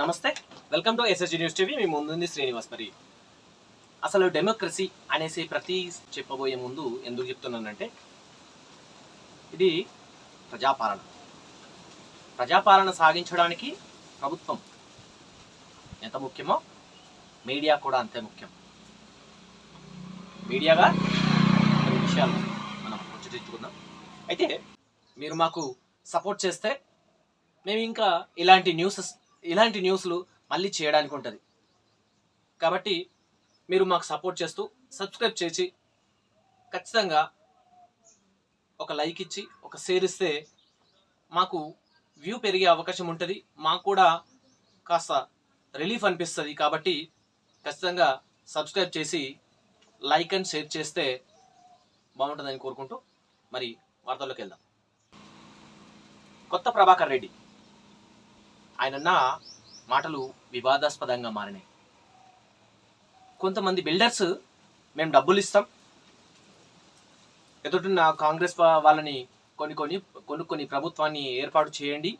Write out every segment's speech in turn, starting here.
నమస్తే. Welcome to SSG news TV మీ ముందుంది శ్రీనివాస్ మరి. అసలు డెమోక్రసీ అనేసి ప్రతి చెప్పబోయే ముందు ఎందుకు చెప్తున్నానంటే ఇది ప్రజాపాలన. ప్రజాపాలన సాగించడానికి ప్రభుత్వం ఎంత ముఖ్యమో మీడియా కూడా అంతే ముఖ్యం. మీడియాగా కొన్ని విషయాలు మనం ముచ్చటించుకుందాం అయితే మీరు మాకు సపోర్ట్ చేస్తే మేము ఇంకా ఇలాంటి న్యూసెస్ ఇలాంటి న్యూస్లు మళ్ళీ చేయడానికి ఉంటుంది. కాబట్టి మీరు మాకు సపోర్ట్ చేస్తూ సబ్స్క్రైబ్ చేసి ఖచ్చితంగా ఒక లైక్ ఇచ్చి ఒక షేర్ ఇస్తే మాకు వ్యూ పెరిగే అవకాశం ఉంటుంది. మాకు కూడా కాస్త రిలీఫ్ అనిపిస్తుంది. కాబట్టి ఖచ్చితంగా సబ్స్క్రైబ్ చేసి లైక్ అండ్ షేర్ చేస్తే బాగుంటుందని కోరుకుంటూ మరి వార్తల్లోకి వెళ్దాం. కొత్త ప్రభాకర్ రెడ్డి. ఆయనన్న మాటలు వివాదాస్పదంగా మారినాయి. కొంతమంది బిల్డర్స్ మేము డబ్బులు ఇస్తాం ఎదుటిన్న కాంగ్రెస్ వాళ్ళని కొన్ని కొన్ని కొనుక్కొని ప్రభుత్వాన్ని ఏర్పాటు చేయండి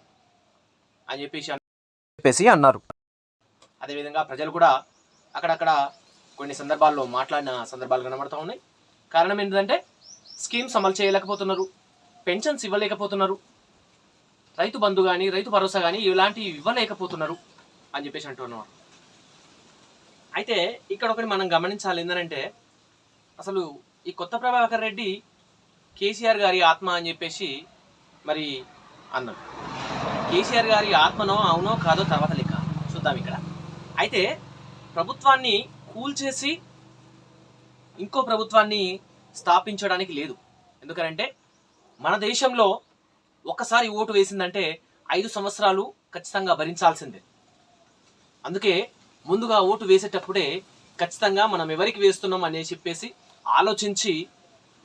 అని చెప్పేసి చెప్పేసి అన్నారు. అదేవిధంగా ప్రజలు కూడా అక్కడక్కడ కొన్ని సందర్భాల్లో మాట్లాడిన సందర్భాలు కనబడుతూ ఉన్నాయి. కారణం ఏంటంటే స్కీమ్స్ అమలు చేయలేకపోతున్నారు. పెన్షన్స్ ఇవ్వలేకపోతున్నారు. రైతు బంధు కానీ రైతు భరోసా కానీ ఇలాంటివి ఇవ్వలేకపోతున్నారు అని చెప్పేసి అంటున్నారు అయితే ఇక్కడ ఒకటి మనం గమనించాలి ఏంటంటే అసలు ఈ కొత్త ప్రభాకర్ రెడ్డి కేసీఆర్ గారి ఆత్మ అని చెప్పేసి మరి అన్నాడు కేసీఆర్ గారి ఆత్మనో అవునో కాదో తర్వాత లెక్క చూద్దాం ఇక్కడ. అయితే ప్రభుత్వాన్ని కూల్చేసి ఇంకో ప్రభుత్వాన్ని స్థాపించడానికి లేదు. ఎందుకంటే మన దేశంలో ఒక్కసారి ఓటు వేసిందంటే ఐదు సంవత్సరాలు ఖచ్చితంగా భరించాల్సిందే. అందుకే ముందుగా ఓటు వేసేటప్పుడే ఖచ్చితంగా మనం ఎవరికి వేస్తున్నాం అని చెప్పేసి ఆలోచించి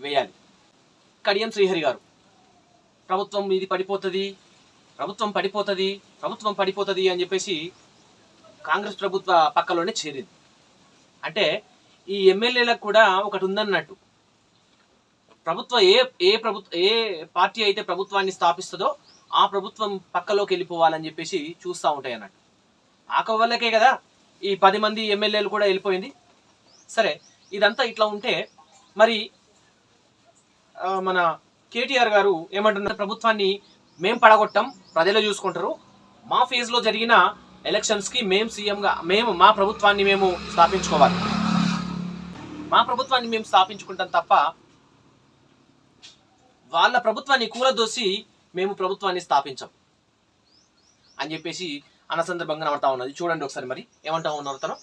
వేయాలి. కడియం శ్రీహరి గారు ప్రభుత్వం ఇది పడిపోతుంది ప్రభుత్వం పడిపోతుంది ప్రభుత్వం పడిపోతుంది అని చెప్పేసి కాంగ్రెస్ ప్రభుత్వ పక్కలోనే చేరింది. అంటే ఈ ఎమ్మెల్యేలకు కూడా ఒకటి ఉందన్నట్టు. ప్రభుత్వ ఏ ఏ ప్రభుత్వ ఏ పార్టీ అయితే ప్రభుత్వాన్ని స్థాపిస్తుందో ఆ ప్రభుత్వం పక్కలోకి వెళ్ళిపోవాలని చెప్పేసి చూస్తూ ఉంటాయి అన్నట్టు. ఆ కవ్వలకే కదా ఈ పది మంది ఎమ్మెల్యేలు కూడా వెళ్ళిపోయింది. సరే ఇదంతా ఇట్లా ఉంటే మరి మన కేటీఆర్ గారు ఏమంటున్నారు? ప్రభుత్వాన్ని మేం పడగొట్టం ప్రజలు చూసుకుంటారు. మా ఫేజ్లో జరిగిన ఎలక్షన్స్కి మేము సీఎంగా మేము మా ప్రభుత్వాన్ని మేము స్థాపించుకోవాలి. మా ప్రభుత్వాన్ని మేము స్థాపించుకుంటాం తప్ప వాళ్ళ ప్రభుత్వాన్ని కూలదోసి మేము ప్రభుత్వాన్ని స్థాపించాం అని చెప్పేసి అన్న సందర్భంగా నడతా ఉన్నది. చూడండి ఒకసారి మరి. ఏమంటా ఉన్నారు తను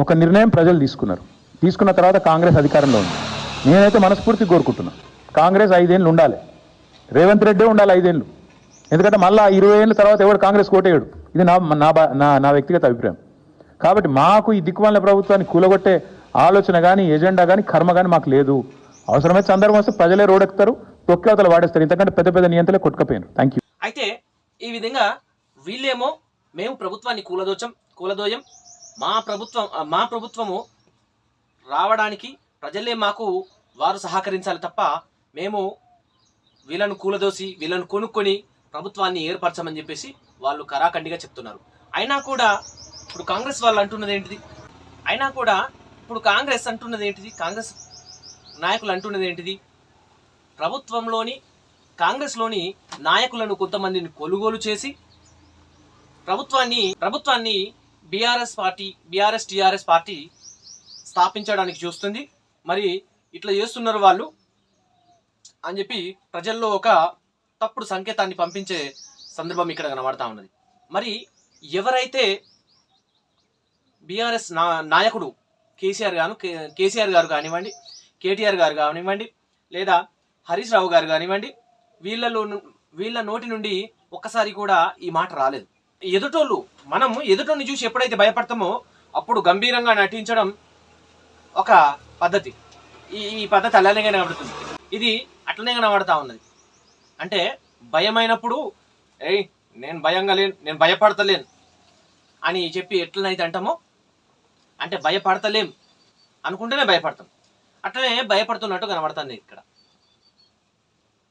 ఒక నిర్ణయం ప్రజలు తీసుకున్నారు. తీసుకున్న తర్వాత కాంగ్రెస్ అధికారంలో ఉంది. నేనైతే మనస్ఫూర్తి కోరుకుంటున్నా. కాంగ్రెస్ ఐదేళ్ళు ఉండాలి. రేవంత్ రెడ్డే ఉండాలి ఐదేళ్ళు. ఎందుకంటే మళ్ళా ఇరవై ఏళ్ళ తర్వాత ఎవడు కాంగ్రెస్ కోటేయడు? ఇది నా నా నా నా వ్యక్తిగత అభిప్రాయం. కాబట్టి మాకు ఈ దిక్కుమాల ప్రభుత్వాన్ని కూలగొట్టే ఆలోచన కానీ ఎజెండా కానీ కర్మ కానీ మాకు లేదు. అవసరమైతే సందర్భం వస్తే ప్రజలే రోడెక్కుతారు తొక్కి వాడేస్తారు. ఇంతకంటే పెద్ద పెద్ద నియంత్రలే కొట్టుకపోయారు థ్యాంక్ యూ అయితే ఈ విధంగా వీళ్ళేమో మేము ప్రభుత్వాన్ని కూలదోచం కూలదోయం. మా ప్రభుత్వం మా ప్రభుత్వము రావడానికి ప్రజలే మాకు వారు సహకరించాలి తప్ప మేము వీళ్ళను కూలదోసి వీళ్ళను కొనుక్కొని ప్రభుత్వాన్ని ఏర్పరచమని చెప్పేసి వాళ్ళు కరాఖండిగా చెప్తున్నారు. అయినా కూడా ఇప్పుడు కాంగ్రెస్ వాళ్ళు అంటున్నది ఏంటిది? అయినా కూడా ఇప్పుడు కాంగ్రెస్ అంటున్నది ఏంటిది? కాంగ్రెస్ నాయకులు అంటున్నది ఏంటిది? ప్రభుత్వంలోని కాంగ్రెస్లోని నాయకులను కొంతమందిని కొనుగోలు చేసి ప్రభుత్వాన్ని ప్రభుత్వాన్ని BRS party BRS TRS party స్థాపించడానికి చూస్తుంది. మరి ఇట్లా చేస్తున్నారు వాళ్ళు అని చెప్పి ప్రజల్లో ఒక తప్పుడు సంకేతాన్ని పంపించే సందర్భం ఇక్కడ కనబడతా ఉన్నది. మరి ఎవరైతే బీఆర్ఎస్ నా నాయకుడు కేసీఆర్ గాను కేసీఆర్ గారు కానివ్వండి కేటీఆర్ గారు కానివ్వండి లేదా హరీష్ రావు గారు కానివ్వండి వీళ్ళలో వీళ్ళ నోటి నుండి ఒక్కసారి కూడా ఈ మాట రాలేదు. ఎదుటోళ్ళు మనం ఎదుటోని చూసి ఎప్పుడైతే భయపడతామో అప్పుడు గంభీరంగా నటించడం ఒక పద్ధతి. ఈ ఈ పద్ధతి అలానే కనబడుతుంది. ఇది అట్లనే కనబడతా ఉన్నది. అంటే భయమైనప్పుడు ఏయ్ నేను భయంగా లేను నేను భయపడతలేను అని చెప్పి ఎట్లనైతే అంటామో అంటే భయపడతలేం అనుకుంటేనే భయపడతాం. అట్లనే భయపడుతున్నట్టు కనబడుతుంది ఇక్కడ.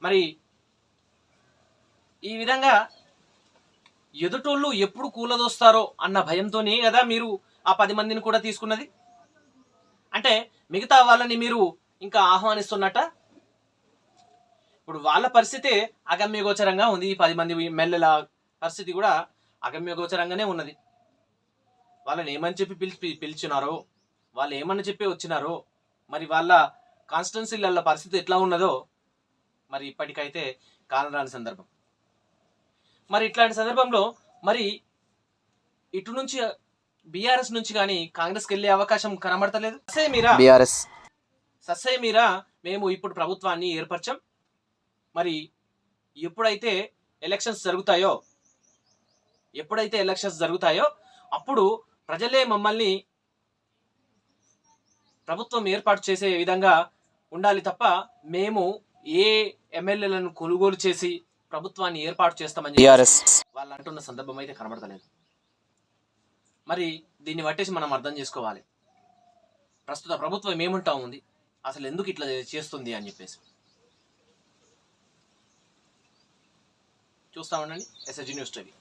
మరి ఈ విధంగా ఎదుటోళ్ళు ఎప్పుడు కూలదోస్తారో అన్న భయంతోనే కదా మీరు ఆ పది మందిని కూడా తీసుకున్నది? అంటే మిగతా వాళ్ళని మీరు ఇంకా ఆహ్వానిస్తున్నట్ట? ఇప్పుడు వాళ్ళ పరిస్థితి అగమ్యగోచరంగా ఉంది. ఈ పది మంది ఎమ్మెల్యేల పరిస్థితి కూడా అగమ్యగోచరంగానే ఉన్నది. వాళ్ళని ఏమని చెప్పి పిలిచి పిలిచినారో వాళ్ళు ఏమని చెప్పి వచ్చినారో మరి వాళ్ళ కాన్స్టిట్యున్సీల పరిస్థితి ఎట్లా ఉన్నదో మరి ఇప్పటికైతే కానరాని సందర్భం. మరి ఇట్లాంటి సందర్భంలో మరి ఇటు నుంచి బీఆర్ఎస్ నుంచి కానీ కాంగ్రెస్కి వెళ్ళే అవకాశం కనబడతలేదు. ససే మీరా బీఆర్ఎస్. ససే మీరా మేము ఇప్పుడు ప్రభుత్వాన్ని ఏర్పరచాం. మరి ఎప్పుడైతే ఎలక్షన్స్ జరుగుతాయో ఎప్పుడైతే ఎలక్షన్స్ జరుగుతాయో అప్పుడు ప్రజలే మమ్మల్ని ప్రభుత్వం ఏర్పాటు చేసే విధంగా ఉండాలి తప్ప మేము ఏ ఎమ్మెల్యేలను కొనుగోలు చేసి ప్రభుత్వాన్ని ఏర్పాటు చేస్తామని వాళ్ళు అంటున్న సందర్భం అయితే కనబడతలేదు. మరి దీన్ని పట్టేసి మనం అర్థం చేసుకోవాలి. ప్రస్తుత ప్రభుత్వం ఏముంటా ఉంది? అసలు ఎందుకు ఇట్లా చేస్తుంది అని చెప్పేసి. చూస్తా ఉండండి. SSG news TV